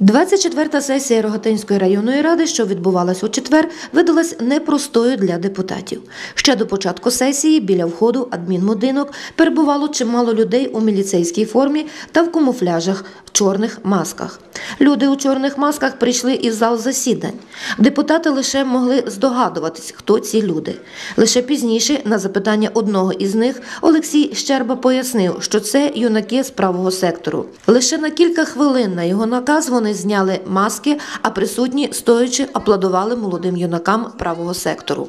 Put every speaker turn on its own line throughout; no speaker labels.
24-та сесія Рогатинської районної ради, що відбувалась у четвер, видалась непростою для депутатів. Ще до початку сесії біля входу адмінбудинок перебувало чимало людей у міліцейській формі та в камуфляжах в чорних масках. Люди у чорних масках прийшли із зал засідань. Депутати лише могли здогадуватись, хто ці люди. Лише пізніше, на запитання одного із них, Олексій Щерба пояснив, що це юнаки з правого сектору. Лише на кілька хвилин на його наказ вони зняли маски, а присутні, стоячи, аплодували молодим юнакам правого сектору.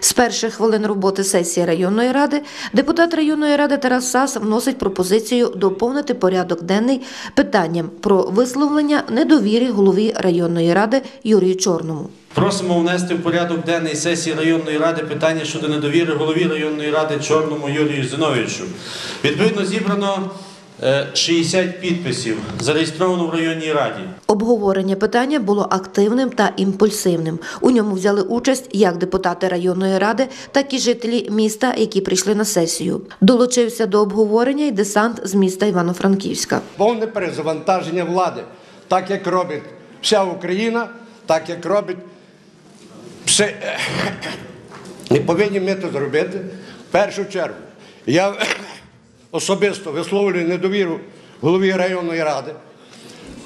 З перших хвилин роботи сесії районної ради депутат районної ради Тарас Сас вносить пропозицію доповнити порядок денний питанням про висловлення недовіри голові районної ради Юрію Чорному.
Просимо внести в порядок денний сесії районної ради питання щодо недовіри голові районної ради Чорному Юрію Зиновичу. Відповідно, зібрано 60 підписів, зареєстровано в районній раді.
Обговорення питання було активним та імпульсивним. У ньому взяли участь як депутати районної ради, так і жителі міста, які прийшли на сесію. Долучився до обговорення й десант з міста Івано-Франківська.
повне перезавантаження влади, так як робить вся Україна, так як робить все. І повинні ми це зробити в першу чергу. Я особисто висловлюю недовіру голові районної ради,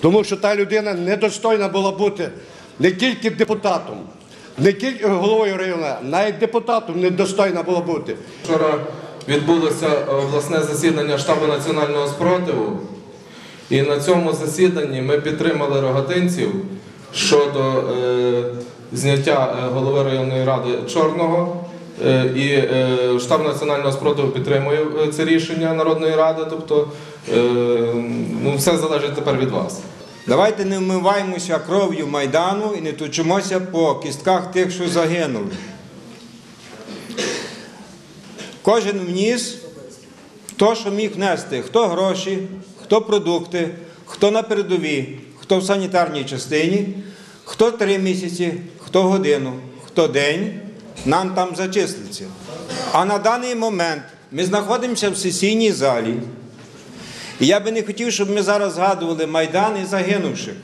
тому що та людина недостойна була бути не тільки депутатом, не тільки головою району, навіть депутатом недостойна була бути.
Вчора відбулося е, обласне засідання штабу національного спротиву, і на цьому засіданні ми підтримали рогатинців щодо е, зняття е, голови районної ради Чорного. Е, і е, штаб національного спротиву підтримує е, це рішення Народної ради. Тобто ну, все залежить тепер від вас.
Давайте не вмиваємося кров'ю Майдану і не точимося по кістках тих, що загинули. Кожен вніс хто що міг внести, хто гроші, хто продукти, хто на передовій, хто в санітарній частині, хто три місяці, хто годину, хто день, нам там зачислиться. А на даний момент ми знаходимося в сесійній залі. І я би не хотів, щоб ми зараз згадували Майдан і загинувших.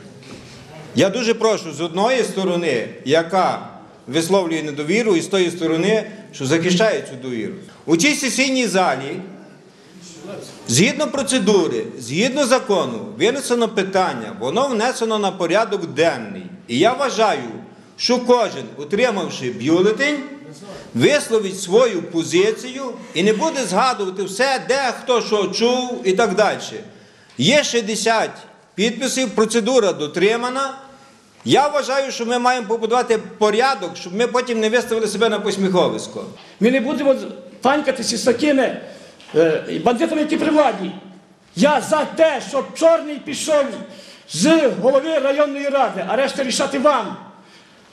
Я дуже прошу з одної сторони, яка висловлює недовіру, і з тої сторони, що захищає цю довіру. У цій сесійній залі, згідно процедури, згідно закону, винесено питання, воно внесено на порядок денний. І я вважаю, що кожен, отримавши бюлетень, висловить свою позицію і не буде згадувати все, де хто що чув і так далі. Є 60 підписів, процедура дотримана. Я вважаю, що ми маємо побудувати порядок, щоб ми потім не виставили себе на посміховисько.
Ми не будемо панькатися з такими е, бандитами, які при владі. Я за те, щоб чорний пішов з голови районної ради, а решта рішати вам.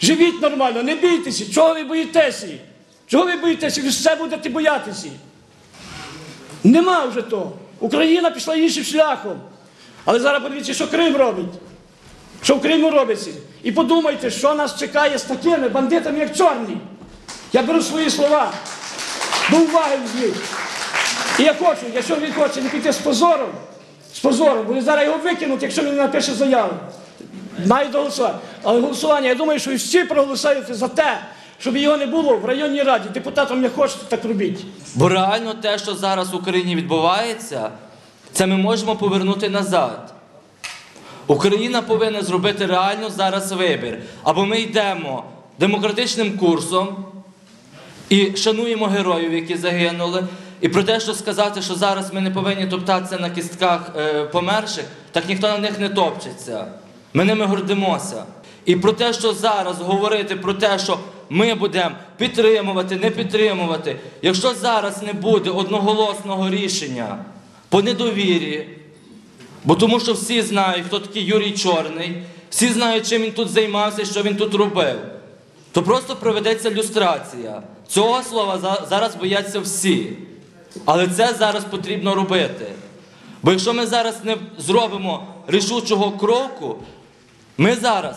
Живіть нормально, не бійтеся. Чого ви боїтеся? Чого ви боїтеся? Ви все будете боятися. Нема вже того. Україна пішла іншим шляхом. Але зараз подивіться, що Крим робить. Що в Криму робиться. І подумайте, що нас чекає з такими бандитами, як чорні. Я беру свої слова. До уваги візьміть. І я хочу, якщо він хоче не піти з позором, з позором, вони зараз його викинуть, якщо він напише заяву. Маю доголосувати. Але голосування, я думаю, що всі проголосуєте за те, щоб його не було в районній раді. Депутатам не хочете, так робіть.
Бо реально те, що зараз в Україні відбувається, це ми можемо повернути назад. Україна повинна зробити реально зараз вибір. Або ми йдемо демократичним курсом і шануємо героїв, які загинули. І про те, що сказати, що зараз ми не повинні топтатися на кістках е, померших, так ніхто на них не топчеться. Ми ними гордимося. І про те, що зараз говорити про те, що ми будемо підтримувати, не підтримувати, якщо зараз не буде одноголосного рішення по недовірі, бо тому що всі знають, хто такий Юрій Чорний, всі знають, чим він тут займався, що він тут робив, то просто проведеться люстрація. Цього слова зараз бояться всі. Але це зараз потрібно робити. Бо якщо ми зараз не зробимо рішучого кроку, ми зараз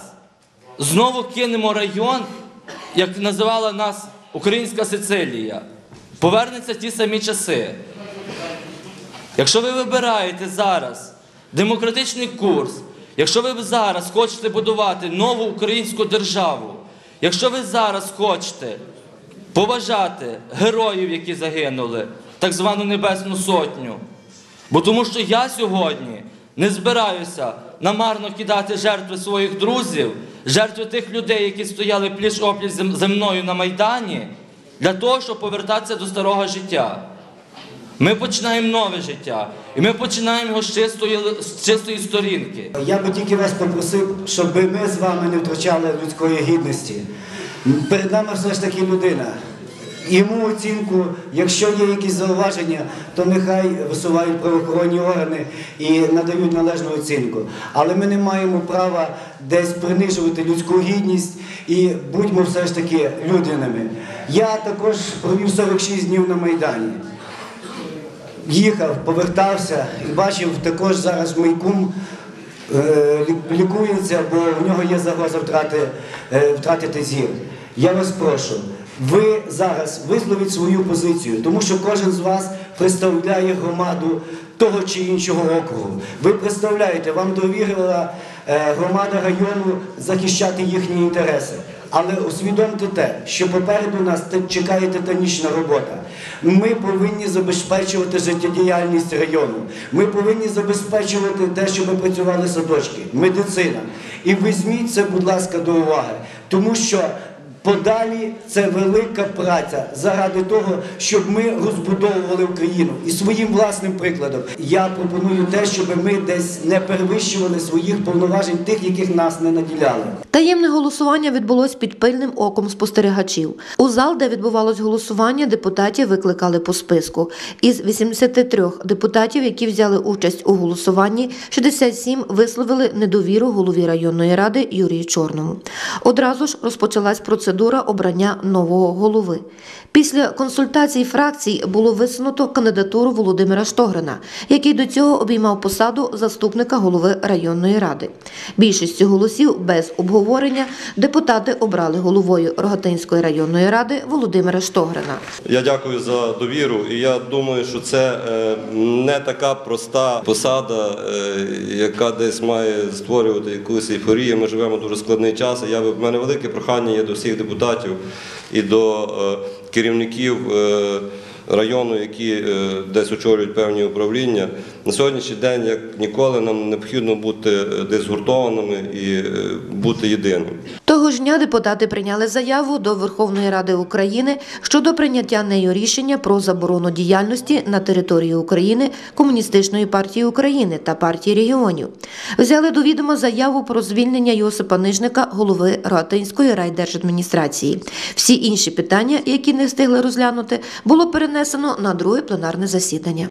знову кинемо район, як називала нас Українська Сицилія. Повернуться ті самі часи. Якщо ви вибираєте зараз демократичний курс якщо ви зараз хочете будувати нову українську державу, якщо ви зараз хочете поважати героїв, які загинули, так звану Небесну Сотню, бо тому що я сьогодні не збираюся намарно кидати жертви своїх друзів, жертви тих людей, які стояли пліч опліч зі мною на Майдані, для того, щоб повертатися до старого життя. Ми починаємо нове життя, і ми починаємо його з чистої, з чистої сторінки.
Я би тільки вас попросив, щоб ми з вами не втрачали людської гідності. Перед нами все ж таки людина. Йому оцінку, якщо є якісь зауваження, то нехай висувають правоохоронні органи і надають належну оцінку. Але ми не маємо права десь принижувати людську гідність і будьмо все ж таки людяними. Я також провів 46 днів на Майдані їхав, повертався і бачив також зараз мій кум е, лікується, бо в нього є загроза втрати, е, втратити зір. Я вас прошу, ви зараз висловіть свою позицію, тому що кожен з вас представляє громаду того чи іншого округу. Ви представляєте, вам довірила е, громада району захищати їхні інтереси. Але усвідомте те, що попереду нас чекає титанічна робота. Ми повинні забезпечувати життєдіяльність району. Ми повинні забезпечувати те, щоб працювали садочки, медицина. І візьміть це, будь ласка, до уваги, тому що. Подалі це велика праця заради того, щоб ми розбудовували Україну і своїм власним прикладом. Я пропоную те, щоб ми десь не перевищували своїх повноважень тих, яких нас не наділяли.
Таємне голосування відбулось під пильним оком спостерігачів. У зал, де відбувалось голосування, депутатів викликали по списку. Із 83 депутатів, які взяли участь у голосуванні, 67 висловили недовіру голові районної ради Юрію Чорному. Одразу ж розпочалась процедура обрання нового голови. Після консультацій фракцій було висунуто кандидатуру Володимира Штогрина, який до цього обіймав посаду заступника голови районної ради. Більшістю голосів без обговорення депутати обрали головою Рогатинської районної ради Володимира Штогрина.
Я дякую за довіру, і я думаю, що це е, не така проста посада, е, яка десь має створювати якусь ейфорію. Ми живемо дуже складний час. і Я в мене велике прохання є до всіх депутатів і до е, керівників. е, Району, які е, десь очолюють певні управління, на сьогоднішній день, як ніколи, нам необхідно бути десь згуртованими і бути єдиними.
Того ж дня депутати прийняли заяву до Верховної Ради України щодо прийняття нею рішення про заборону діяльності на території України Комуністичної партії України та партії регіонів. Взяли до відома заяву про звільнення Йосипа Нижника, голови Рогатинської райдержадміністрації. Всі інші питання, які не встигли розглянути, було перенесено на друге пленарне засідання.